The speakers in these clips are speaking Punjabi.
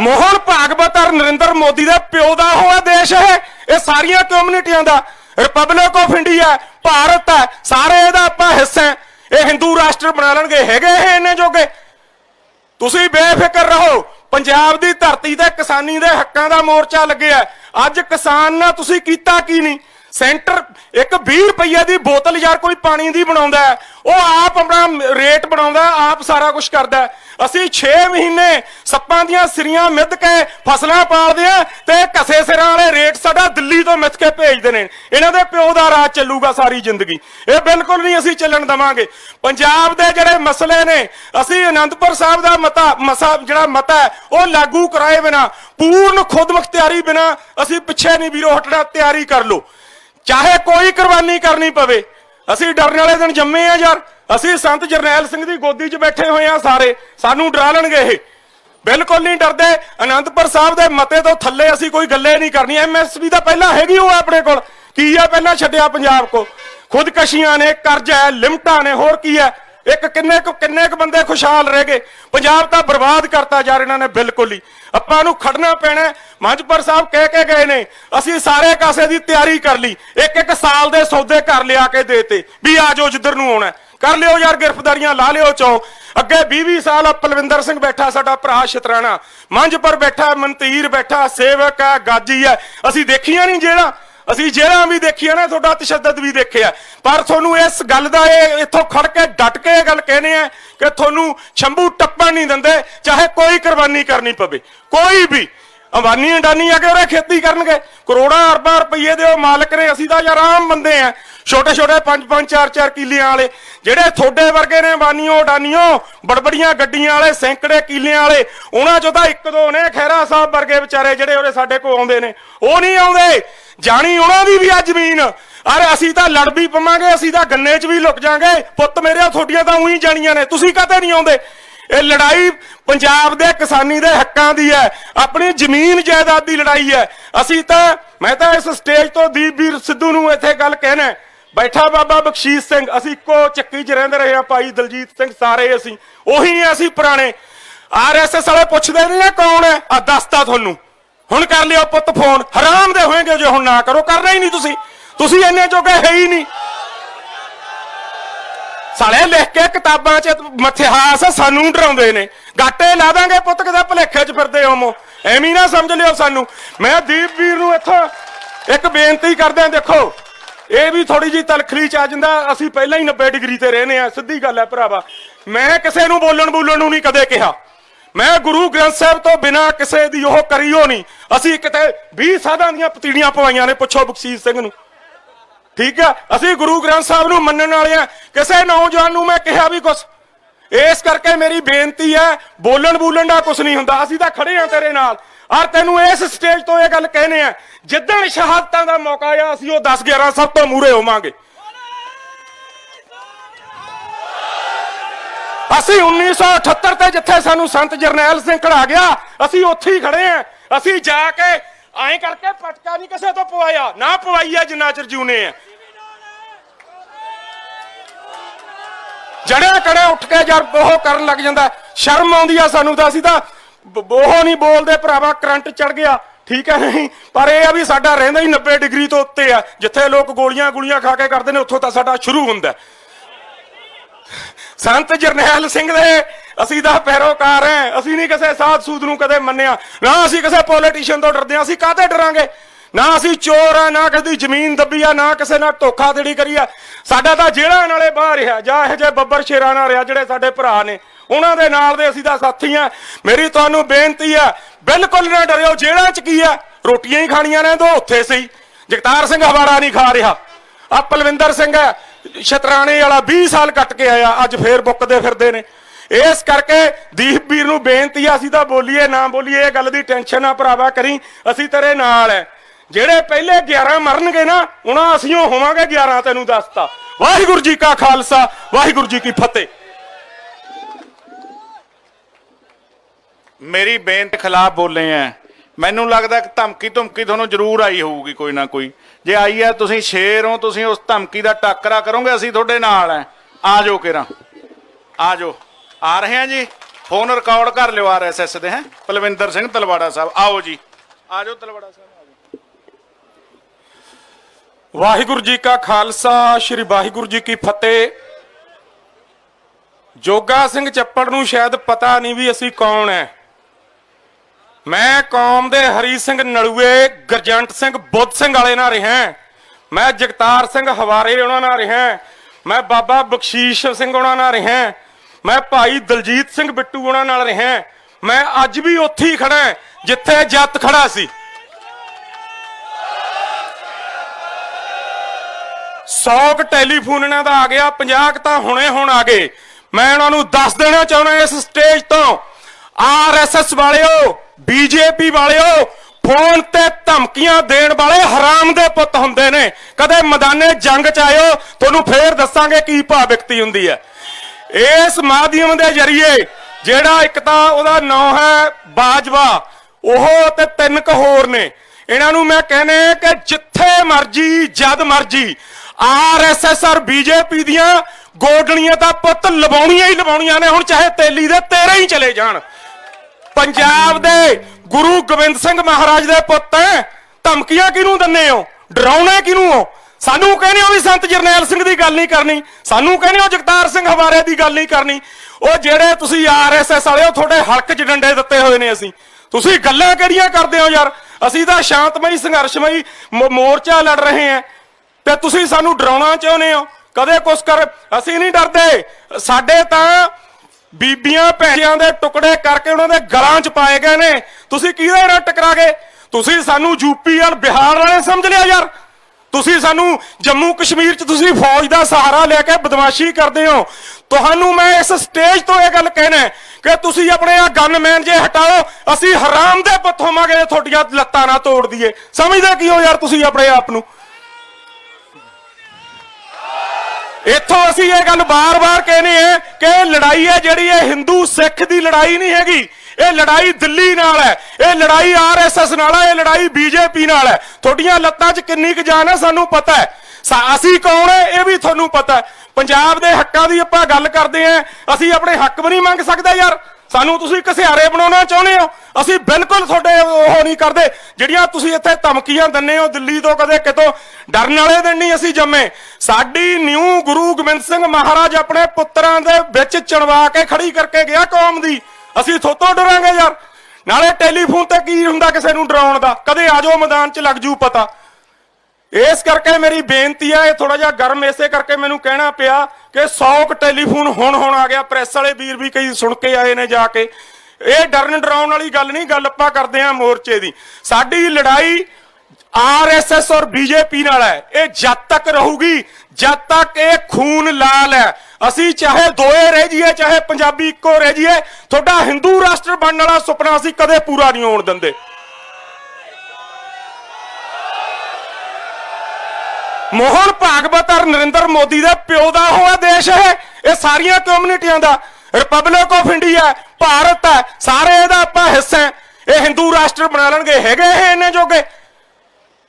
ਮੋਹਨ ਭਾਗਵਤ ਔਰ ਨਰਿੰਦਰ ਮੋਦੀ ਦੇ ਪਿਓ ਦਾ ਹੋਇਆ ਦੇਸ਼ ਹੈ ਇਹ ਸਾਰੀਆਂ ਕਮਿਊਨਿਟੀਆਂ ਦਾ। ਰਿਪਬਲਿਕ ਆਫ ਇੰਡੀਆ ਭਾਰਤ ਹੈ। ਸਾਰੇ ਇਹਦਾ ਆਪਾਂ ਹਿੱਸਾ ਹੈ। ਇਹ ਹਿੰਦੂ ਰਾਸ਼ਟਰ ਬਣਾ ਲੈਣਗੇ। ਹੈਗੇ ਇਹ ਇੰਨੇ ਜੋਗੇ? ਤੁਸੀਂ ਬੇਫਿਕਰ ਰਹੋ। ਪੰਜਾਬ ਦੀ ਧਰਤੀ ਤੇ ਕਿਸਾਨੀ ਦੇ ਹੱਕਾਂ ਦਾ ਮੋਰਚਾ ਲੱਗਿਆ। ਅੱਜ ਕਿਸਾਨ ਨਾਲ ਤੁਸੀਂ ਕੀਤਾ ਕੀ ਨਹੀਂ? ਸੈਂਟਰ ਇੱਕ 20 ਰੁਪਈਏ ਦੀ ਬੋਤਲ ਯਾਰ ਕੋਈ ਪਾਣੀ ਦੀ ਬਣਾਉਂਦਾ ਉਹ ਆਪ ਆਪਣਾ ਰੇਟ ਬਣਾਉਂਦਾ ਆਪ ਸਾਰਾ ਕੁਝ ਕਰਦਾ ਅਸੀਂ 6 ਮਹੀਨੇ ਸੱਪਾਂ ਦੀਆਂ ਸਿਰੀਆਂ ਮਿੱਧ ਕੇ ਫਸਲਾਂ ਪਾਲਦੇ ਆ ਤੇ ਕਸੇ ਸਿਰਾਂ ਵਾਲੇ ਰੇਟ ਸਾਡਾ ਦਿੱਲੀ ਤੋਂ ਮਿੱਥ ਕੇ ਭੇਜਦੇ ਨੇ। ਇਹਨਾਂ ਦੇ ਪਿਓ ਦਾ ਰਾਜ ਚੱਲੂਗਾ ਸਾਰੀ ਜ਼ਿੰਦਗੀ। ਇਹ ਬਿਲਕੁਲ ਨਹੀਂ ਅਸੀਂ ਚੱਲਣ ਦਵਾਂਗੇ। ਪੰਜਾਬ ਦੇ ਜਿਹੜੇ ਮਸਲੇ ਨੇ, ਅਸੀਂ ਅਨੰਦਪੁਰ ਸਾਹਿਬ ਦਾ ਮਤਾ, ਮਸਾ ਜਿਹੜਾ ਮਤਾ ਹੈ, ਉਹ ਲਾਗੂ ਕਰਾਏ ਬਿਨਾ, ਪੂਰਨ ਖੁਦਮੁਖਤਿਆਰੀ ਬਿਨਾ ਅਸੀਂ ਪਿੱਛੇ ਨਹੀਂ ਵੀਰੋ ਹਟਣਾ, ਤਿਆਰੀ ਕਰ ਲਓ। ਚਾਹੇ ਕੋਈ ਕੁਰਬਾਨੀ ਕਰਨੀ ਪਵੇ। ਅਸੀਂ ਡਰਨ ਵਾਲੇ ਦਿਨ ਜੰਮੇ ਆ ਯਾਰ। ਅਸੀਂ ਸੰਤ ਜਰਨੈਲ ਸਿੰਘ ਦੀ ਗੋਦੀ 'ਚ ਬੈਠੇ ਹੋਏ ਆ ਸਾਰੇ। ਸਾਨੂੰ ਡਰਾ ਲੈਣਗੇ ਇਹ। ਬਿਲਕੁਲ ਨਹੀਂ ਡਰਦੇ। ਅਨੰਦਪੁਰ ਸਾਹਿਬ ਦੇ ਮਤੇ ਤੋਂ ਥੱਲੇ ਅਸੀਂ ਕੋਈ ਗੱਲੇ ਨਹੀਂ ਕਰਨੀ। ਐਮਐਸਪੀ ਤਾਂ ਪਹਿਲਾਂ ਹੈਗੀ ਉਹ ਆਪਣੇ ਕੋਲ। ਕੀ ਆ ਪਹਿਲਾਂ ਛੱਡਿਆ ਪੰਜਾਬ ਕੋ? ਖੁਦਕਸ਼ੀਆਂ ਨੇ, ਕਰਜ਼ਾ ਹੈ, ਲਿਮਟਾਂ ਨੇ, ਹੋਰ ਕੀ ਹੈ? ਇੱਕ ਕਿੰਨੇ ਕੁ ਕਿੰਨੇ ਕੁ ਬੰਦੇ ਖੁਸ਼ਹਾਲ ਰਹਿ ਗਏ। ਪੰਜਾਬ ਤਾਂ ਬਰਬਾਦ ਕਰਤਾ ਜਾ ਇਹਨਾਂ ਨੇ ਬਿਲਕੁਲ ਹੀ। ਆਪਾਂ ਨੂੰ ਖੜਨਾ ਪੈਣਾ ਮੰਜਪੁਰ ਸਾਹਿਬ ਕਹਿ ਕੇ ਗਏ ਨੇ, ਅਸੀਂ ਸਾਰੇ ਕਾਸੇ ਦੀ ਤਿਆਰੀ ਕਰ ਲਈ। ਇੱਕ ਇੱਕ ਸਾਲ ਦੇ ਸੌਦੇ ਘਰ ਲਿਆ ਕੇ ਦੇਤੇ, ਵੀ ਆ ਜਾਓ ਜਿੱਧਰ ਨੂੰ ਆਉਣਾ ਕਰ ਲਿਓ ਯਾਰ, ਗ੍ਰਿਫਤਾਰੀਆਂ ਲਾ ਲਿਓ ਚੋ। ਅੱਗੇ 20 20 ਸਾਲ ਪਲਵਿੰਦਰ ਸਿੰਘ ਬੈਠਾ, ਸਾਡਾ ਭਰਾ ਸ਼ਤਰਾਣਾ। ਮੰਝ ਪਰ ਬੈਠਾ, ਮਨਤੀਰ ਬੈਠਾ, ਸੇਵਕ ਹੈ, ਗਾਜੀ ਹੈ। ਅਸੀਂ ਦੇਖੀਆਂ ਨਹੀਂ ਜਿਹੜਾ ਅਸੀਂ ਜਿਹੜਾ ਵੀ ਦੇਖੀਆਂ ਨਾ, ਤੁਹਾਡਾ ਤਸ਼ੱਦਦ ਵੀ ਦੇਖਿਆ। ਪਰ ਤੁਹਾਨੂੰ ਇਸ ਗੱਲ ਦਾ ਇਹ ਇੱਥੋਂ ਖੜ ਕੇ ਡਟ ਕੇ ਇਹ ਗੱਲ ਕਹਿੰਦੇ ਆ ਕਿ ਤੁਹਾਨੂੰ ਛੰਬੂ ਟੱਪਣ ਨਹੀਂ ਦਿੰਦੇ, ਚਾਹੇ ਕੋਈ ਕੁਰਬਾਨੀ ਕਰਨੀ ਪਵੇ। ਕੋਈ ਵੀ ਅੰਬਾਨੀ ਅੰਡਾਨੀ ਆ ਕੇ ਉਹਰੇ ਖੇਤੀ ਕਰਨਗੇ। ਕਰੋੜਾਂ ਅਰਬਾਂ ਰੁਪਏ ਦੇ ਉਹ ਮਾਲਕ ਨੇ, ਅਸੀਂ ਤਾਂ ਯਾਰ ਆਮ ਬੰਦੇ ਆ। ਛੋਟੇ ਛੋਟੇ 5 5 4 4 ਕਿੱਲਿਆਂ ਵਾਲੇ, ਜਿਹੜੇ ਤੁਹਾਡੇ ਵਰਗੇ ਨੇ ਅੰਬਾਨੀਓ ਅਡਾਨੀਓ ਬੜਬੜੀਆਂ ਗੱਡੀਆਂ ਵਾਲੇ, ਸੈਂਕੜੇ ਕਿੱਲਿਆਂ ਵਾਲੇ, ਉਹਨਾਂ ਚੋਂ ਤਾਂ ਇੱਕ ਦੋ ਨੇ ਖੈਰਾ ਸਾਹਿਬ ਵਰਗੇ ਵਿਚਾਰੇ ਜਿਹੜੇ ਉਹਦੇ ਸਾਡੇ ਕੋਲ ਆਉਂਦੇ ਨੇ। ਉਹ ਨਹੀਂ ਆਉਂਦੇ। ਜਾਣੀ ਉਹਨਾਂ ਦੀ ਵੀ ਆ ਜ਼ਮੀਨ। ਅਰੇ ਅਸੀਂ ਤਾਂ ਲੜ ਵੀ ਪਵਾਂਗੇ, ਅਸੀਂ ਤਾਂ ਗੰਨੇ 'ਚ ਵੀ ਲੁਕ ਜਾਾਂਗੇ। ਪੁੱਤ ਮੇਰੇ ਤੁਹਾਡੀਆਂ ਤਾਂ ਉਹੀ ਜਾਣੀਆਂ ਨੇ, ਤੁਸੀਂ ਕਾਤੇ ਨਹੀਂ ਆਉਂਦੇ? ਇਹ ਲੜਾਈ ਪੰਜਾਬ ਦੇ ਕਿਸਾਨੀ ਦੇ ਹੱਕਾਂ ਦੀ ਹੈ, ਆਪਣੀ ਜ਼ਮੀਨ ਜਾਇਦਾਦ ਦੀ ਲੜਾਈ ਹੈ। ਅਸੀਂ ਤਾਂ, ਮੈਂ ਤਾਂ ਇਸ ਸਟੇਜ ਤੋਂ ਦੀਪ ਵੀਰ ਸਿੱਧੂ ਨੂੰ ਇੱਥੇ ਗੱਲ ਕਹਿਣਾ ਬੈਠਾ ਬਾਬਾ ਬਖਸ਼ੀਸ਼ ਸਿੰਘ, ਅਸੀਂ ਇੱਕੋ ਚੱਕੀ 'ਚ ਰਹਿੰਦੇ ਰਹੇ ਆ ਭਾਈ ਦਲਜੀਤ ਸਿੰਘ ਸਾਰੇ ਅਸੀਂ। ਉਹੀ ਅਸੀਂ ਪੁਰਾਣੇ। ਆਰਐਸਐਸ ਵਾਲੇ ਪੁੱਛਦੇ ਨਹੀਂ ਕੌਣ ਹੈ? ਆ ਦੱਸਤਾ ਤੁਹਾਨੂੰ। ਹੁਣ ਕਰ ਲਿਓ ਪੁੱਤ ਫੋਨ। ਹਰਾਮ ਦੇ ਹੋਏਗੇ ਜੇ ਹੁਣ ਨਾ ਕਰੋ। ਕਰਨਾ ਹੀ ਨਹੀਂ ਤੁਸੀਂ। ਤੁਸੀਂ ਇੰਨੇ ਜੋਗੇ ਹੈ ਹੀ ਨਹੀਂ। ਸਾਲੇ ਲਿਖ ਕੇ ਕਿਤਾਬਾਂ 'ਚ ਮਥਿਹਾਸ ਸਾਨੂੰ ਡਰਾਉਂਦੇ ਨੇ। ਗਾਟੇ ਲਾ ਦਾਂਗੇ ਪੁੱਤ ਕਿਤੇ ਭਲੇਖੇ 'ਚ ਫਿਰਦੇ ਹੋਮੋ ਐਵੇਂ ਨਾ ਸਮਝ ਲਿਓ ਸਾਨੂੰ। ਮੈਂ ਦੀਪ ਵੀਰ ਨੂੰ ਇੱਥੋਂ ਇੱਕ ਬੇਨਤੀ ਕਰਦਾ ਦੇਖੋ। ਇਹ ਵੀ ਥੋੜੀ ਜੀ ਤਲਖਲੀ ਚ ਆ ਜਾਂਦਾ। ਅਸੀਂ ਪਹਿਲਾਂ ਹੀ 90 ਡਿਗਰੀ ਤੇ ਰਹਿੰਦੇ ਆ ਸਿੱਧੀ ਗੱਲ ਹੈ ਭਰਾਵਾ। ਮੈਂ ਕਿਸੇ ਨੂੰ ਬੋਲਣ ਬੋਲਣ ਨੂੰ ਨਹੀਂ ਕਦੇ ਕਿਹਾ। ਮੈਂ ਗੁਰੂ ਗ੍ਰੰਥ ਸਾਹਿਬ ਤੋਂ ਬਿਨਾ ਕਿਸੇ ਦੀ ਉਹ ਕਰੀਓ ਨਹੀਂ। ਅਸੀਂ ਕਿਤੇ 20 ਸਾਧਾਂ ਦੀਆਂ ਪਤੀੜੀਆਂ ਪਵਾਈਆਂ ਨੇ, ਪੁੱਛੋ ਬਖਸ਼ੀਸ਼ ਸਿੰਘ ਨੂੰ। ਠੀਕ ਆ? ਅਸੀਂ ਗੁਰੂ ਗ੍ਰੰਥ ਸਾਹਿਬ ਨੂੰ ਮੰਨਣ ਵਾਲੇ ਆ। ਕਿਸੇ ਨੌਜਵਾਨ ਨੂੰ ਮੈਂ ਕਿਹਾ ਵੀ ਕੁਛ। ਇਸ ਕਰਕੇ ਮੇਰੀ ਬੇਨਤੀ ਹੈ, ਬੋਲਣ ਬੋਲਣ ਦਾ ਕੁਛ ਨਹੀਂ ਹੁੰਦਾ। ਅਸੀਂ ਤਾਂ ਖੜੇ ਆ ਤੇਰੇ ਨਾਲ। ਔਰ ਤੈਨੂੰ ਇਸ ਸਟੇਜ ਤੋਂ ਇਹ ਗੱਲ ਕਹਿੰਦੇ ਆ, ਜਿੱਦਣ ਸ਼ਹਾਦਤਾਂ ਦਾ ਮੌਕਾ ਆ ਅਸੀਂ ਉਹ 10 11 ਸਭ ਤੋਂ ਮੂਰੇ ਹੋਵਾਂਗੇ। ਅਸੀਂ 1978 ਤੇ ਜਿੱਥੇ ਸਾਨੂੰ ਸੰਤ ਜਰਨੈਲ ਸਿੰਘ ਖੜਾ ਗਿਆ, ਅਸੀਂ ਉੱਥੇ ਹੀ ਖੜੇ ਆ। ਅਸੀਂ ਜਾ ਕੇ ਐਂ ਕਰਕੇ ਪਟਕਾ ਨਹੀਂ ਕਿਸੇ ਤੋਂ ਪਵਾਇਆ, ਨਾ ਪਵਾਈਆ ਜਿੰਨਾ ਚਿਰ ਜਿਉਨੇ ਆ। ਜੜਿਆ ਕੜੇ ਉੱਠ ਕੇ ਯਾਰ ਉਹ ਕਰਨ ਲੱਗ ਜਾਂਦਾ, ਸ਼ਰਮ ਆਉਂਦੀ ਆ ਸਾਨੂੰ ਤਾਂ, ਅਸੀਂ ਤਾਂ ਬ- ਉਹ ਨਹੀਂ ਬੋਲਦੇ ਭਰਾਵਾ, ਕਰੰਟ ਚੜ ਗਿਆ। ਠੀਕ ਹੈ ਨਹੀਂ? ਪਰ ਇਹ ਆ ਵੀ ਸਾਡਾ ਰਹਿੰਦਾ ਹੀ 90 ਡਿਗਰੀ ਤੋਂ ਉੱਤੇ ਆ। ਜਿੱਥੇ ਲੋਕ ਗੋਲੀਆਂ ਗੋਲੀਆਂ ਖਾ ਕੇ ਕਰਦੇ ਨੇ, ਉੱਥੋਂ ਤਾਂ ਸਾਡਾ ਸ਼ੁਰੂ ਹੁੰਦਾ। ਸੰਤ ਜਰਨੈਲ ਸਿੰਘ ਦੇ ਅਸੀਂ ਤਾਂ ਪੈਰੋਕਾਰ ਐ ਅਸੀਂ ਨਹੀਂ ਕਿਸੇ ਸਾਧ ਸੂਦ ਨੂੰ ਕਦੇ ਮੰਨਿਆ ਨਾ ਅਸੀਂ ਕਿਸੇ ਪੋਲੀਟੀਸ਼ੀਅਨ ਤੋਂ ਡਰਦੇ ਹਾਂ ਅਸੀਂ ਕਾਹਤੇ ਡਰਾਂਗੇ? ਨਾ ਅਸੀਂ ਚੋਰ ਆ ਨਾ ਕਿਸੇ ਦੀ ਜ਼ਮੀਨ ਦੱਬੀ ਆ ਨਾ ਕਿਸੇ ਨਾਲ ਧੋਖਾ ਧੋਖਾਧੜੀ ਕਰੀ ਆ। ਸਾਡਾ ਤਾਂ ਜਿਹੜਾ ਨਾਲੇ ਬਾਹਰ ਰਿਹਾ ਜਾਂ ਇਹ ਜੇ ਬੱਬਰ ਸ਼ੇਰਾਂ ਨਾਲ ਰਿਹਾ ਜਿਹੜੇ ਸਾਡੇ ਭਰਾ ਨੇ। ਉਹਨਾਂ ਦੇ ਨਾਲ ਦੇ ਅਸੀਂ ਤਾਂ ਸਾਥੀ ਆ ਮੇਰੀ ਤੁਹਾਨੂੰ ਬੇਨਤੀ ਆ ਬਿਲਕੁਲ ਨਾ ਡਰਿਓ ਜਿਹੜਾ ਚ ਕੀ ਆ? ਰੋਟੀਆਂ ਹੀ ਖਾਣੀਆਂ ਨੇ ਤਾਂ ਉੱਥੇ ਸਹੀ ਜਗਤਾਰ ਸਿੰਘ ਹਵਾੜਾ ਨਹੀਂ ਖਾ ਰਿਹਾ। ਆ ਪਲਵਿੰਦਰ ਸਿੰਘ ਹੈ, ਸ਼ਤਰਾਣੇ ਵਾਲਾ 20 ਸਾਲ ਕੱਟ ਕੇ ਆਇਆ, ਅੱਜ ਫੇਰ ਬੁੱਕਦੇ ਫਿਰਦੇ ਨੇ। ਇਸ ਕਰਕੇ ਦੀਪ ਵੀਰ ਨੂੰ ਬੇਨਤੀ ਆ, ਅਸੀਂ ਤਾਂ ਬੋਲੀਏ, ਨਾ ਬੋਲੀਏ, ਇਹ ਗੱਲ ਦੀ ਟੈਨਸ਼ਨ ਨਾ ਭਰਾਵਾ ਕਰੀ, ਅਸੀਂ ਤੇਰੇ ਨਾਲ ਐ। ਜਿਹੜੇ ਪਹਿਲੇ 11 ਮਰਨਗੇ ਨਾ, ਉਹਨਾਂ ਅਸੀਂ ਓ ਹੋਵਾਂਗੇ 11 ਤੈਨੂੰ ਦੱਸਤਾ। ਵਾਹਿਗੁਰੂ ਜੀ ਕਾ ਖਾਲਸਾ, ਵਾਹਿਗੁਰੂ ਜੀ ਕੀ ਫਤਿਹ। ਮੇਰੀ ਬੇਨਤੀ ਖਿਲਾਫ ਬੋਲੇ ਆ ਮੈਨੂੰ ਲੱਗਦਾ ਕਿ ਧਮਕੀ ਧਮਕੀ ਤੁਹਾਨੂੰ ਜ਼ਰੂਰ ਆਈ ਹੋਊਗੀ ਕੋਈ ਨਾ ਕੋਈ। ਜੇ ਆਈ ਹੈ, ਤੁਸੀਂ ਸ਼ੇਰ ਹੋ, ਤੁਸੀਂ ਉਸ ਧਮਕੀ ਦਾ ਟੱਕਰਾ ਕਰੋਗੇ, ਅਸੀਂ ਤੁਹਾਡੇ ਨਾਲ ਹੈ। ਆ ਜਾਓ ਕਿਰਾਂ। ਆ ਜਾਓ। ਆ ਰਹੇ ਆ ਜੀ। ਫੋਨ ਰਿਕਾਰਡ ਕਰ ਲਿਓ ਆਰਐਸਐਸ ਦੇ, ਹੈ। ਪਲਵਿੰਦਰ ਸਿੰਘ ਤਲਵਾੜਾ ਸਾਹਿਬ। ਆਓ ਜੀ। ਆ ਜਾਓ ਤਲਵਾੜਾ ਸਾਹਿਬ, ਆ ਜਾਓ। ਵਾਹਿਗੁਰੂ ਜੀ ਕਾ ਖਾਲਸਾ, ਸ੍ਰੀ ਵਾਹਿਗੁਰੂ ਜੀ ਕੀ ਫਤਿਹ। ਜੋਗਾ ਸਿੰਘ ਚੱਪੜ ਨੂੰ ਸ਼ਾਇਦ ਪਤਾ ਨਹੀਂ ਵੀ ਅਸੀਂ ਕੌਣ ਹੈ। ਮੈਂ ਕੌਮ ਦੇ ਹਰੀ ਸਿੰਘ ਨਲੂਏ, ਗਰਜੰਟ ਸਿੰਘ ਬੁੱਧ ਸਿੰਘ ਵਾਲੇ ਨਾਲ ਰਿਹਾ ਮੈਂ ਜਗਤਾਰ ਸਿੰਘ ਹਵਾਰੇ ਉਹਨਾਂ ਨਾਲ ਰਿਹਾ ਮੈਂ ਬਾਬਾ ਬਖਸ਼ੀਸ਼ ਸਿੰਘ ਉਹਨਾਂ ਨਾਲ ਰਿਹਾ ਮੈਂ ਭਾਈ ਦਲਜੀਤ ਸਿੰਘ ਬਿੱਟੂ ਉਹਨਾਂ ਨਾਲ ਰਿਹਾ ਮੈਂ ਅੱਜ ਵੀ ਉੱਥੇ ਹੀ ਖੜਾ ਜਿੱਥੇ ਜੱਤ ਖੜਾ ਸੀ। 100 ਕ ਟੈਲੀਫੋਨ ਇਹਨਾਂ ਦਾ ਆ ਗਿਆ 50 ਕ ਤਾਂ ਹੁਣੇ ਹੁਣ ਆ ਗਏ। ਮੈਂ ਉਹਨਾਂ ਨੂੰ ਦੱਸ ਦੇਣਾ ਚਾਹੁੰਦਾ ਇਸ ਸਟੇਜ ਤੋਂ। ਆਰਐਸਐਸ ਵਾਲਿਓ ਬੀਜੇਪੀ ਵਾਲਿਓ ਫੋਨ ਤੇ ਧਮਕੀਆਂ ਦੇਣ ਵਾਲੇ ਹਰਾਮ ਦੇ ਪੁੱਤ ਹੁੰਦੇ ਨੇ। ਕਦੇ ਮੈਦਾਨੇ ਜੰਗ ਚ ਆਇਓ, ਤੁਹਾਨੂੰ ਫੇਰ ਦੱਸਾਂਗੇ ਕੀ ਭਾਵਿਕਤੀ ਹੁੰਦੀ ਹੈ। ਇਸ ਮਾਧਿਅਮ ਦੇ ਜ਼ਰੀਏ ਜਿਹੜਾ ਇੱਕ ਤਾਂ ਉਹਦਾ ਨਾਂ ਹੈ ਬਾਜਵਾ, ਉਹ ਤੇ ਤਿੰਨ ਕੁ ਹੋਰ ਨੇ। ਇਹਨਾਂ ਨੂੰ ਮੈਂ ਕਹਿੰਨੇ ਕਿ ਜਿੱਥੇ ਮਰਜ਼ੀ, ਜਦ ਮਰਜ਼ੀ ਆਰਐਸਐਸ ਔਰ ਬੀਜੇਪੀ ਦੀਆਂ ਗੋਡਣੀਆਂ ਦਾ ਪੁੱਤ ਲਵਾਉਣੀਆਂ ਹੀ ਲਵਾਉਣੀਆਂ ਨੇ, ਹੁਣ ਚਾਹੇ ਤੇਲੀ ਦੇ ਤੇਰੇ ਹੀ ਚਲੇ ਜਾਣ। ਪੰਜਾਬ ਦੇ ਗੁਰੂ ਗੋਬਿੰਦ ਸਿੰਘ ਮਹਾਰਾਜ ਦੇ ਪੁੱਤ ਐ ਧਮਕੀਆਂ ਕਿਹਨੂੰ ਦਿੰਨੇ ਹੋ? ਡਰਾਉਣੇ ਕਿਹਨੂੰ ਹੋ? ਸਾਨੂੰ ਕਹਿੰਦੇ ਹੋ ਵੀ ਸੰਤ ਜਰਨੈਲ ਸਿੰਘ ਦੀ ਗੱਲ ਨਹੀਂ ਕਰਨੀ। ਸਾਨੂੰ ਕਹਿੰਦੇ ਹੋ ਜਗਤਾਰ ਸਿੰਘ ਹਵਾਰੇ ਦੀ ਗੱਲ ਨਹੀਂ ਕਰਨੀ। ਉਹ ਜਿਹੜੇ ਤੁਸੀਂ ਆਰਐਸਐਸ ਵਾਲੇ ਤੁਹਾਡੇ ਹਲਕ 'ਚ ਡੰਡੇ ਦਿੱਤੇ ਹੋਏ ਨੇ ਅਸੀਂ। ਤੁਸੀਂ ਗੱਲਾਂ ਕਿਹੜੀਆਂ ਕਰਦੇ ਹੋ ਯਾਰ? ਅਸੀਂ ਤਾਂ ਸ਼ਾਂਤਮਈ, ਸੰਘਰਸ਼ਮਈ ਮੋਰਚਾ ਲੜ ਰਹੇ ਹਾਂ। ਤੇ ਤੁਸੀਂ ਸਾਨੂੰ ਡਰਾਉਣਾ ਚਾਹੁੰਦੇ ਹੋ? ਕਦੇ ਕੁਛ ਕਰ ਅਸੀਂ ਨਹੀਂ ਡਰਦੇ। ਸਾਡੇ ਤਾਂ ਬੀਬੀਆਂ ਭੈਣਾਂ ਦੇ ਟੁਕੜੇ ਕਰਕੇ ਉਹਨਾਂ ਦੇ ਗਲਾਂ 'ਚ ਪਾਏ ਗਏ ਨੇ। ਤੁਸੀਂ ਕਿਹਦੇ ਨਾਲ ਟਕਰਾ ਗਏ? ਤੁਸੀਂ ਸਾਨੂੰ ਯੂਪੀ ਔਰ ਬਿਹਾਰ ਵਾਲੇ ਸਮਝ ਲਿਆ ਯਾਰ। ਤੁਸੀਂ ਸਾਨੂੰ ਜੰਮੂ ਕਸ਼ਮੀਰ 'ਚ ਤੁਸੀਂ ਫੌਜ ਦਾ ਸਹਾਰਾ ਲੈ ਕੇ ਬਦਮਾਸ਼ੀ ਕਰਦੇ ਹੋ। ਤੁਹਾਨੂੰ ਮੈਂ ਇਸ ਸਟੇਜ ਤੋਂ ਇਹ ਗੱਲ ਕਹਿਣਾ ਕਿ ਤੁਸੀਂ ਆਪਣੇ ਆ ਗਨਮੈਨ ਜੇ ਹਟਾਓ, ਅਸੀਂ ਹਰਾਮ ਦੇ ਪੱਥੋਂ ਹੋਵਾਂਗੇ ਤੁਹਾਡੀਆਂ ਲੱਤਾਂ ਨਾ ਤੋੜ ਦਈਏ। ਸਮਝਦੇ ਕੀ ਹੋ ਯਾਰ ਤੁਸੀਂ ਆਪਣੇ ਆਪ ਨੂੰ? ਇੱਥੋਂ ਅਸੀਂ ਇਹ ਗੱਲ ਬਾਰ-ਬਾਰ ਕਹਿੰਦੇ ਆ ਕਿ ਇਹ ਲੜਾਈ ਹੈ ਜਿਹੜੀ ਇਹ ਹਿੰਦੂ ਸਿੱਖ ਦੀ ਲੜਾਈ ਨਹੀਂ ਹੈਗੀ। ਇਹ ਲੜਾਈ ਦਿੱਲੀ ਨਾਲ ਹੈ। ਇਹ ਲੜਾਈ ਆਰਐਸਐਸ ਨਾਲ ਹੈ, ਇਹ ਲੜਾਈ ਬੀਜੇਪੀ ਨਾਲ ਹੈ। ਤੁਹਾਡੀਆਂ ਲੱਤਾਂ 'ਚ ਕਿੰਨੀ ਕੁ ਜਾਨ ਹੈ ਸਾਨੂੰ ਪਤਾ ਹੈ। ਅਸੀਂ ਕੌਣ ਹੈ ਇਹ ਵੀ ਤੁਹਾਨੂੰ ਪਤਾ ਹੈ। ਪੰਜਾਬ ਦੇ ਹੱਕਾਂ ਦੀ ਆਪਾਂ ਗੱਲ ਕਰਦੇ ਆਂ ਅਸੀਂ ਆਪਣੇ ਹੱਕ ਵੀ ਨਹੀਂ ਮੰਗ ਸਕਦੇ ਯਾਰ। ਸਾਨੂੰ ਤੁਸੀਂ ਘਸਿਆਰੇ ਬਣਾਉਣਾ ਚਾਹੁੰਦੇ ਹੋ? ਅਸੀਂ ਬਿਲਕੁਲ ਤੁਹਾਡੇ ਉਹ ਨਹੀਂ ਕਰਦੇ। ਜਿਹੜੀਆਂ ਤੁਸੀਂ ਇੱਥੇ ਧਮਕੀਆਂ ਦਿੰਨੇ ਹੋ ਦਿੱਲੀ ਤੋਂ ਕਦੇ ਕਿਤੋਂ, ਡਰਨ ਵਾਲੇ ਦਿਨ ਨਹੀਂ ਅਸੀਂ ਜੰਮੇ। ਸਾਡੀ ਨਿਊ ਗੁਰੂ ਗੋਬਿੰਦ ਸਿੰਘ ਮਹਾਰਾਜ ਆਪਣੇ ਪੁੱਤਰਾਂ ਦੇ ਵਿੱਚ ਚਣਵਾ ਕੇ ਖੜੀ ਕਰਕੇ ਗਿਆ ਕੌਮ ਦੀ। ਅਸੀਂ ਥੋਤੋਂ ਡਰਾਂਗੇ ਯਾਰ। ਨਾਲੇ ਟੈਲੀਫੋਨ ਤੇ ਕੀ ਹੁੰਦਾ ਕਿਸੇ ਨੂੰ ਡਰਾਉਣ ਦਾ? ਕਦੇ ਆ ਜਾਓ ਮੈਦਾਨ 'ਚ, ਲੱਗ ਜੂ ਪਤਾ। ਇਸ ਕਰਕੇ ਮੇਰੀ ਬੇਨਤੀ ਹੈ ਇਹ ਥੋੜਾ ਜਿਹਾ ਗਰਮ ਇਸੇ ਕਰਕੇ ਮੈਨੂੰ ਕਹਿਣਾ ਪਿਆ ਕਿ 100 ਕ ਟੈਲੀਫੋਨ ਹੁਣ ਹੁਣ ਆ ਗਿਆ, ਪ੍ਰੈਸ ਵਾਲੇ ਵੀਰ ਵੀ ਕਈ ਸੁਣ ਕੇ ਆਏ ਨੇ ਜਾ ਕੇ। ਇਹ ਡਰਨ ਡਰਾਉਣ ਵਾਲੀ ਗੱਲ ਨਹੀਂ, ਗੱਲ ਆਪਾਂ ਕਰਦੇ ਆ ਮੋਰਚੇ ਦੀ। ਸਾਡੀ ਲੜਾਈ ਆਰਐਸਐਸ ਔਰ ਬੀਜੇਪੀ ਨਾਲ ਹੈ। ਇਹ ਜਦ ਤੱਕ ਰਹੂਗੀ, ਜਦ ਤੱਕ ਇਹ ਖੂਨ ਲਾਲ ਹੈ। ਅਸੀਂ ਚਾਹੇ ਦੋਏ ਰਹਿ ਜਾਈਏ, ਚਾਹੇ ਪੰਜਾਬੀ ਇੱਕੋ ਰਹਿ ਜਾਈਏ, ਤੁਹਾਡਾ ਹਿੰਦੂ ਰਾਸ਼ਟਰ ਬਣਨ ਵਾਲਾ ਸੁਪਨਾ ਅਸੀਂ ਕਦੇ ਪੂਰਾ ਨਹੀਂ ਹੋਣ ਦਿੰਦੇ। ਮੋਹਨ ਭਾਗਵਤ ਔਰ ਨਰਿੰਦਰ ਮੋਦੀ ਦੇ ਪਿਓ ਦਾ ਹੋਇਆ ਦੇਸ਼ ਹੈ ਇਹ ਸਾਰੀਆਂ ਕਮਿਊਨਿਟੀਆਂ ਦਾ। ਰਿਪਬਲਿਕ ਆਫ ਇੰਡੀਆ ਭਾਰਤ ਹੈ। ਸਾਰੇ ਇਹਦਾ ਆਪਾਂ ਹਿੱਸਾ ਇਹ ਹਿੰਦੂ ਰਾਸ਼ਟਰ ਬਣਾ ਲੈਣਗੇ। ਹੈਗੇ ਇਹ ਇੰਨੇ ਜੋਗੇ?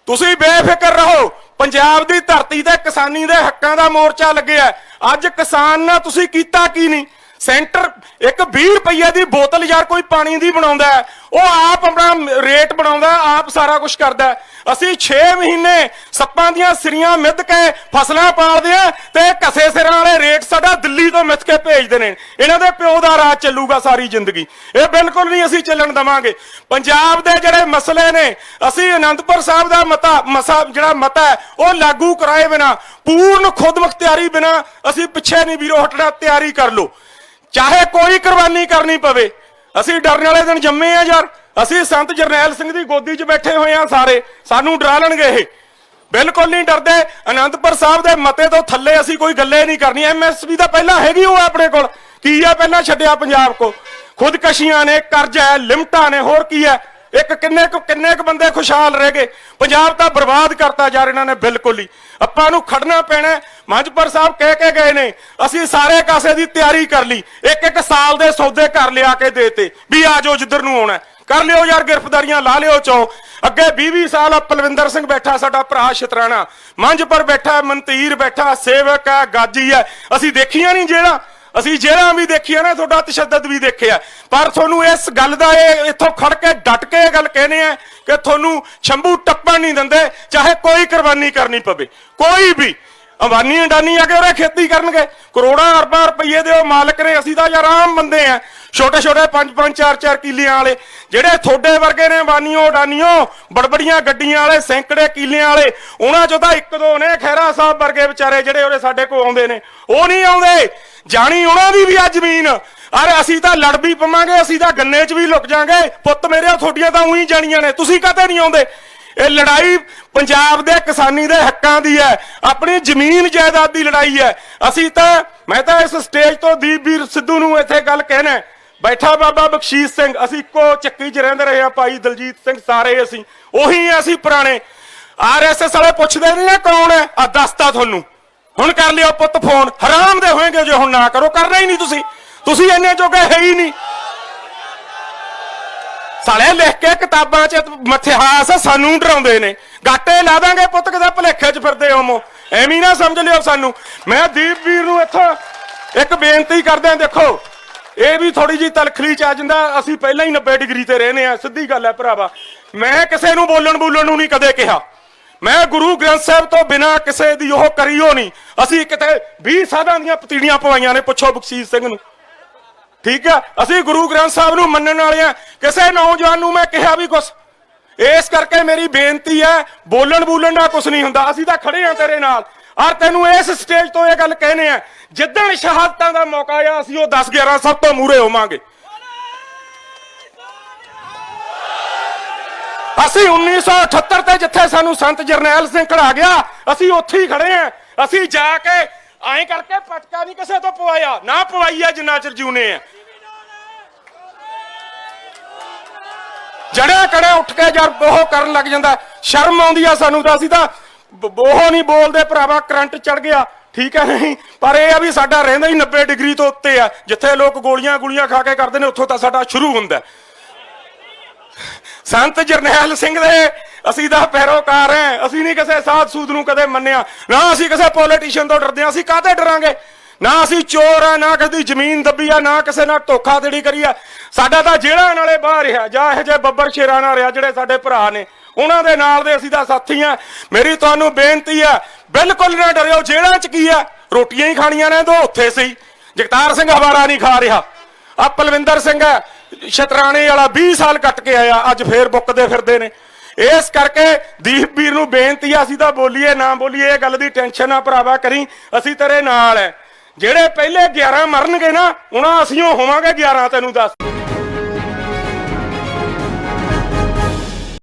ਤੁਸੀਂ ਬੇਫਿਕਰ ਰਹੋ। ਪੰਜਾਬ ਦੀ ਧਰਤੀ ਤੇ ਕਿਸਾਨੀ ਦੇ ਹੱਕਾਂ ਦਾ ਮੋਰਚਾ ਲੱਗਿਆ। ਅੱਜ ਕਿਸਾਨ ਨਾਲ ਤੁਸੀਂ ਕੀਤਾ ਕੀ ਨਹੀਂ? ਸੈਂਟਰ, ਇੱਕ 20 ਰੁਪਏ ਦੀ ਬੋਤਲ ਯਾਰ ਕੋਈ ਪਾਣੀ ਦੀ ਬਣਾਉਂਦਾ ਉਹ ਆਪ ਆਪਣਾ ਰੇਟ ਬਣਾਉਂਦਾ ਆਪ ਸਾਰਾ ਕੁਝ ਕਰਦਾ ਅਸੀਂ 6 ਮਹੀਨੇ ਸੱਪਾਂ ਦੀਆਂ ਸਿਰੀਆਂ ਮਿੱਧ ਕੇ ਫਸਲਾਂ ਪਾਲਦੇ ਆ ਤੇ ਕਸੇ ਸਿਰਾਂ ਵਾਲੇ ਰੇਟ ਸਾਡਾ ਦਿੱਲੀ ਤੋਂ ਮਿੱਥ ਕੇ ਭੇਜਦੇ ਨੇ। ਇਹਨਾਂ ਦੇ ਪਿਓ ਦਾ ਰਾਜ ਚੱਲੂਗਾ ਸਾਰੀ ਜ਼ਿੰਦਗੀ। ਇਹ ਬਿਲਕੁਲ ਨਹੀਂ ਅਸੀਂ ਚੱਲਣ ਦਵਾਂਗੇ। ਪੰਜਾਬ ਦੇ ਜਿਹੜੇ ਮਸਲੇ ਨੇ, ਅਸੀਂ ਅਨੰਦਪੁਰ ਸਾਹਿਬ ਦਾ ਮਤਾ, ਮਸਾ ਜਿਹੜਾ ਮਤਾ ਹੈ, ਉਹ ਲਾਗੂ ਕਰਾਏ ਬਿਨਾ, ਪੂਰਨ ਖੁਦਮੁਖਤਿਆਰੀ ਬਿਨਾ ਅਸੀਂ ਪਿੱਛੇ ਨਹੀਂ ਵੀਰੋ ਹਟਣਾ, ਤਿਆਰੀ ਕਰ ਲਓ। ਚਾਹੇ ਕੋਈ ਕੁਰਬਾਨੀ ਕਰਨੀ ਪਵੇ। ਅਸੀਂ ਡਰਨ ਵਾਲੇ ਦਿਨ ਜੰਮੇ ਆ ਯਾਰ। ਅਸੀਂ ਸੰਤ ਜਰਨੈਲ ਸਿੰਘ ਦੀ ਗੋਦੀ 'ਚ ਬੈਠੇ ਹੋਏ ਆ ਸਾਰੇ। ਸਾਨੂੰ ਡਰਾ ਲੈਣਗੇ ਇਹ। ਬਿਲਕੁਲ ਨਹੀਂ ਡਰਦੇ। ਅਨੰਦਪੁਰ ਸਾਹਿਬ ਦੇ ਮਤੇ ਤੋਂ ਥੱਲੇ ਅਸੀਂ ਕੋਈ ਗੱਲੇ ਨਹੀਂ ਕਰਨੀ। ਐਮਐਸਪੀ ਤਾਂ ਪਹਿਲਾਂ ਹੈਗੀ ਉਹ ਆਪਣੇ ਕੋਲ। ਕੀ ਆ? ਪਹਿਲਾਂ ਛੱਡਿਆ ਪੰਜਾਬ ਕੋ। ਖੁਦਕਸ਼ੀਆਂ ਨੇ, ਕਰਜ਼ਾ ਹੈ, ਲਿਮਟਾਂ ਨੇ। ਹੋਰ ਕੀ ਹੈ? ਇੱਕ ਕਿੰਨੇ ਕੁ ਕਿੰਨੇ ਕੁ ਬੰਦੇ ਖੁਸ਼ਹਾਲ ਰਹਿ ਗਏ। ਪੰਜਾਬ ਤਾਂ ਬਰਬਾਦ ਕਰਤਾ ਯਾਰ ਇਹਨਾਂ ਨੇ ਬਿਲਕੁਲ ਹੀ। ਆਪਾਂ ਨੂੰ ਖੜਨਾ ਪੈਣਾ ਮੰਜਪੁਰ ਸਾਹਿਬ ਕਹਿ ਕੇ ਗਏ ਨੇ, ਅਸੀਂ ਸਾਰੇ ਕਾਸੇ ਦੀ ਤਿਆਰੀ ਕਰ ਲਈ। ਇੱਕ ਇੱਕ ਸਾਲ ਦੇ ਸੌਦੇ ਘਰ ਲਿਆ ਕੇ ਦੇਤੇ ਵੀ ਆ ਜਾਓ ਜਿੱਧਰ ਨੂੰ ਆਉਣਾ ਕਰ ਲਿਓ ਯਾਰ ਗ੍ਰਿਫਤਾਰੀਆਂ, ਲਾ ਲਿਓ ਚੋ ਅੱਗੇ 20-20 ਸਾਲ ਆ ਪਲਵਿੰਦਰ ਸਿੰਘ ਬੈਠਾ, ਸਾਡਾ ਭਰਾ ਸ਼ਤਰਾਣਾ। ਮੰਝ ਪਰ ਬੈਠਾ, ਮਨਤੀਰ ਬੈਠਾ, ਸੇਵਕ ਹੈ, ਗਾਜੀ ਹੈ। ਅਸੀਂ ਦੇਖੀਆਂ ਨਹੀਂ ਜਿਹੜਾ ਅਸੀਂ ਜੇਲ੍ਹਾਂ ਵੀ ਦੇਖੀਆਂ ਨੇ, ਤੁਹਾਡਾ ਤਸ਼ੱਦਦ ਵੀ ਦੇਖਿਆ। ਪਰ ਤੁਹਾਨੂੰ ਇਸ ਗੱਲ ਦਾ ਇਹ ਇੱਥੋਂ ਖੜ ਕੇ ਡਟ ਕੇ ਇਹ ਗੱਲ ਕਹਿੰਦੇ ਆ ਕਿ ਤੁਹਾਨੂੰ ਸ਼ੰਭੂ ਟੱਪਣ ਨਹੀਂ ਦਿੰਦੇ, ਚਾਹੇ ਕੋਈ ਕੁਰਬਾਨੀ ਕਰਨੀ ਪਵੇ। ਕੋਈ ਵੀ ਅੰਬਾਨੀ ਅੰਡਾਨੀ ਆ ਕੇ ਉਹਰੇ ਖੇਤੀ ਕਰਨਗੇ। ਕਰੋੜਾਂ ਅਰਬਾਂ ਰੁਪਏ ਦੇ ਉਹ ਮਾਲਕ ਨੇ, ਅਸੀਂ ਤਾਂ ਯਾਰ ਆਮ ਬੰਦੇ ਆ। ਛੋਟੇ ਛੋਟੇ 5 5 4 4 ਕਿੱਲਿਆਂ ਵਾਲੇ, ਜਿਹੜੇ ਥੋੜੇ ਵਰਗੇ ਨੇ ਅੰਬਾਨੀਓ ਅਡਾਨੀਓ ਬੜਬੜੀਆਂ ਗੱਡੀਆਂ ਵਾਲੇ, ਸੈਂਕੜੇ ਕਿੱਲਿਆਂ ਵਾਲੇ, ਉਹਨਾਂ ਚੋਂ ਤਾਂ ਇੱਕ ਦੋ ਨੇ ਖੈਰਾ ਸਾਹਿਬ ਵਰਗੇ ਵਿਚਾਰੇ ਜਿਹੜੇ ਉਹਦੇ ਸਾਡੇ ਕੋਲ ਆਉਂਦੇ ਨੇ। ਉਹ ਨਹੀਂ ਆਉਂਦੇ। ਜਾਣੀ ਉਹਨਾਂ ਦੀ ਵੀ ਆ ਜ਼ਮੀਨ। ਅਰੇ ਅਸੀਂ ਤਾਂ ਲੜ ਵੀ ਪਵਾਂਗੇ, ਅਸੀਂ ਤਾਂ ਗੰਨੇ 'ਚ ਵੀ ਲੁਕ ਜਾਾਂਗੇ। ਪੁੱਤ ਮੇਰੇ ਤੁਹਾਡੀਆਂ ਤਾਂ ਉਹੀ ਜਾਣੀਆਂ ਨੇ। ਤੁਸੀਂ ਕਦੇ ਨਹੀਂ ਆਉਂਦੇ? ਇਹ ਲੜਾਈ ਪੰਜਾਬ ਦੇ ਕਿਸਾਨੀ ਦੇ ਹੱਕਾਂ ਦੀ ਹੈ। ਆਪਣੀ ਜ਼ਮੀਨ ਜਾਇਦਾਦ ਦੀ ਲੜਾਈ ਹੈ। ਅਸੀਂ ਤਾਂ, ਮੈਂ ਤਾਂ ਇਸ ਸਟੇਜ ਤੋਂ ਦੀਪ ਵੀਰ ਸਿੱਧੂ ਨੂੰ ਇੱਥੇ ਗੱਲ ਕਹਿਣਾ ਬੈਠਾ ਬਾਬਾ ਬਖਸ਼ੀਸ਼ ਸਿੰਘ, ਅਸੀਂ ਇੱਕੋ ਚੱਕੀ 'ਚ ਰਹਿੰਦੇ ਰਹੇ ਆ ਭਾਈ ਦਲਜੀਤ ਸਿੰਘ ਸਾਰੇ ਅਸੀਂ, ਉਹੀ ਆ ਅਸੀਂ ਪੁਰਾਣੇ। ਆਰਐਸਐਸ ਵਾਲੇ ਪੁੱਛਦੇ ਨਹੀਂ ਨਾ ਕੌਣ ਹੈ? ਆ ਦੱਸਤਾ ਤੁਹਾਨੂੰ। ਹੁਣ ਕਰ ਲਿਓ ਪੁੱਤ ਫੋਨ, ਹਰਾਮ ਦੇ ਹੋਏਗੇ ਜੇ ਹੁਣ ਨਾ ਕਰੋ, ਕਰਨਾ ਹੀ ਨਹੀਂ ਤੁਸੀਂ। ਤੁਸੀਂ ਇੰਨੇ ਜੋਗੇ ਹੈ ਹੀ ਨਹੀਂ। ਸਾਲੇ ਲਿਖ ਕੇ ਕਿਤਾਬਾਂ 'ਚ ਮਥਿਹਾਸ ਸਾਨੂੰ ਡਰਾਉਂਦੇ ਨੇ। ਗਾਟੇ ਲਾ ਦਾਂਗੇ ਪੁੱਤ ਕਿਤੇ ਭਲੇਖੇ 'ਚ ਫਿਰਦੇ ਹੋਮੋ ਐਵੇਂ ਨਾ ਸਮਝ ਲਿਓ ਸਾਨੂੰ। ਮੈਂ ਦੀਪ ਵੀਰ ਨੂੰ ਇੱਥੋਂ ਇੱਕ ਬੇਨਤੀ ਕਰਦਿਆਂ ਦੇਖੋ ਇਹ ਵੀ ਥੋੜੀ ਜੀ ਤਲਖਲੀ ਚ ਆ ਜਾਂਦਾ, ਅਸੀਂ ਪਹਿਲਾਂ ਹੀ 90 ਡਿਗਰੀ ਤੇ ਰਹਿੰਦੇ ਆ ਸਿੱਧੀ ਗੱਲ ਹੈ ਭਰਾਵਾ। ਮੈਂ ਕਿਸੇ ਨੂੰ ਬੋਲਣ ਬੋਲਣ ਨੂੰ ਨਹੀਂ ਕਦੇ ਕਿਹਾ। ਮੈਂ ਗੁਰੂ ਗ੍ਰੰਥ ਸਾਹਿਬ ਤੋਂ ਬਿਨਾ ਕਿਸੇ ਦੀ ਉਹ ਕਰੀਓ ਨਹੀਂ। ਅਸੀਂ ਕਿਤੇ 20 ਸਾਧਾਂ ਦੀਆਂ ਪਤੀੜੀਆਂ ਪਵਾਈਆਂ ਨੇ, ਪੁੱਛੋ ਬਖਸ਼ੀਸ਼ ਸਿੰਘ ਨੂੰ। ਠੀਕ ਆ? ਅਸੀਂ ਗੁਰੂ ਗ੍ਰੰਥ ਸਾਹਿਬ ਨੂੰ ਮੰਨਣ ਵਾਲੇ ਆ ਕਿਸੇ ਨੌਜਵਾਨ ਨੂੰ ਮੈਂ ਕਿਹਾ ਵੀ ਕੁਛ। ਇਸ ਕਰਕੇ ਮੇਰੀ ਬੇਨਤੀ ਹੈ, ਬੋਲਣ ਬੋਲਣ ਦਾ ਕੁਛ ਨਹੀਂ ਹੁੰਦਾ। ਅਸੀਂ ਤਾਂ ਖੜੇ ਆ ਤੇਰੇ ਨਾਲ। ਔਰ ਤੈਨੂੰ ਇਸ ਸਟੇਜ ਤੋਂ ਇਹ ਗੱਲ ਕਹਿੰਦੇ ਆ ਜਿੱਦਣ ਸ਼ਹਾਦਤਾਂ ਦਾ ਮੌਕਾ ਆ ਅਸੀਂ ਉਹ 10 11 ਸਭ ਤੋਂ ਮੂਰੇ ਹੋਵਾਂਗੇ। ਅਸੀਂ 1978 ਤੇ ਜਿੱਥੇ ਸਾਨੂੰ ਸੰਤ ਜਰਨੈਲ ਸਿੰਘ ਖੜਾ ਗਿਆ, ਅਸੀਂ ਉੱਥੇ ਹੀ ਖੜੇ ਆ ਅਸੀਂ ਜਾ ਕੇ ਐਂ ਕਰਕੇ ਪਟਕਾ ਨਹੀਂ ਕਿਸੇ ਤੋਂ ਪਵਾਇਆ, ਨਾ ਪਵਾਈਆ ਜਿੰਨਾ ਚਿਰ ਜੂਨੇ ਆ। ਜੜਿਆ ਕੜਿਆ ਉੱਠ ਕੇ ਜਦ ਉਹ ਕਰਨ ਲੱਗ ਜਾਂਦਾ, ਸ਼ਰਮ ਆਉਂਦੀ ਆ ਸਾਨੂੰ ਤਾਂ ਅਸੀਂ ਤਾਂ ਬ- ਉਹ ਨਹੀਂ ਬੋਲਦੇ ਭਰਾਵਾ, ਕਰੰਟ ਚੜ ਗਿਆ। ਠੀਕ ਹੈ ਨਹੀਂ? ਪਰ ਇਹ ਆ ਵੀ ਸਾਡਾ ਰਹਿੰਦਾ ਹੀ 90 ਡਿਗਰੀ ਤੋਂ ਉੱਤੇ ਆ। ਜਿੱਥੇ ਲੋਕ ਗੋਲੀਆਂ ਗੋਲੀਆਂ ਖਾ ਕੇ ਕਰਦੇ ਨੇ, ਉੱਥੋਂ ਤਾਂ ਸਾਡਾ ਸ਼ੁਰੂ ਹੁੰਦਾ ਸੰਤ ਜਰਨੈਲ ਸਿੰਘ ਦੇ, ਅਸੀਂ ਤਾਂ ਪੈਰੋਕਾਰ ਹੈ। ਅਸੀਂ ਨਹੀਂ ਕਿਸੇ ਸਾਧ ਸੂਦ ਨੂੰ ਕਦੇ ਮੰਨਿਆ। ਨਾ ਅਸੀਂ ਕਿਸੇ ਪੋਲੀਟੀਸ਼ੀਅਨ ਤੋਂ ਡਰਦੇ ਹਾਂ। ਅਸੀਂ ਕਾਹਦੇ ਡਰਾਂਗੇ? ਨਾ ਅਸੀਂ ਚੋਰ ਆ ਨਾ ਕਿਸੇ ਦੀ ਜ਼ਮੀਨ ਦੱਬੀ ਆ, ਨਾ ਕਿਸੇ ਨਾਲ ਧੋਖਾਧੜੀ ਕਰੀ ਆ। ਸਾਡਾ ਤਾਂ ਜੇਲ੍ਹਾਂ ਨਾਲੇ ਬਾਹਰ ਰਿਹਾ ਜਾਂ ਇਹ ਜੇ ਬੱਬਰ ਸ਼ੇਰਾਂ ਨਾਲ ਰਿਹਾ ਜਿਹੜੇ ਸਾਡੇ ਭਰਾ ਨੇ। ਉਹਨਾਂ ਦੇ ਨਾਲ ਦੇ ਅਸੀਂ ਤਾਂ ਸਾਥੀ ਆ। ਮੇਰੀ ਤੁਹਾਨੂੰ ਬੇਨਤੀ ਆ ਬਿਲਕੁਲ ਨਾ ਡਰਿਓ ਜੇਲ੍ਹਾਂ 'ਚ ਕੀ ਆ? ਰੋਟੀਆਂ ਹੀ ਖਾਣੀਆਂ ਨੇ ਦੋ ਉੱਥੇ ਸੀ। ਜਗਤਾਰ ਸਿੰਘ ਹਵਾਰਾ ਨਹੀਂ ਖਾ ਰਿਹਾ। ਆ ਪਲਵਿੰਦਰ ਸਿੰਘ ਹੈ, ਸ਼ਤਰਾਣੇ ਵਾਲਾ 20 ਸਾਲ ਕੱਟ ਕੇ ਆਇਆ ਅੱਜ ਫੇਰ ਬੁੱਕਦੇ ਫਿਰਦੇ ਨੇ। ਇਸ ਕਰਕੇ ਦੀਪ ਵੀਰ ਨੂੰ ਬੇਨਤੀ ਆ ਅਸੀਂ ਤਾਂ ਬੋਲੀਏ ਨਾ ਬੋਲੀਏ ਇਹ ਗੱਲ ਦੀ ਟੈਨਸ਼ਨ ਨਾ ਭਰਾਵਾ ਕਰੀ ਅਸੀਂ ਤੇਰੇ ਨਾਲ ਐ। ਜਿਹੜੇ ਪਹਿਲੇ 11 ਮਰਨਗੇ ਨਾ ਉਹਨਾਂ ਅਸੀਂ ਹੋਵਾਂਗੇ 11 ਤੈਨੂੰ ਦੱਸ।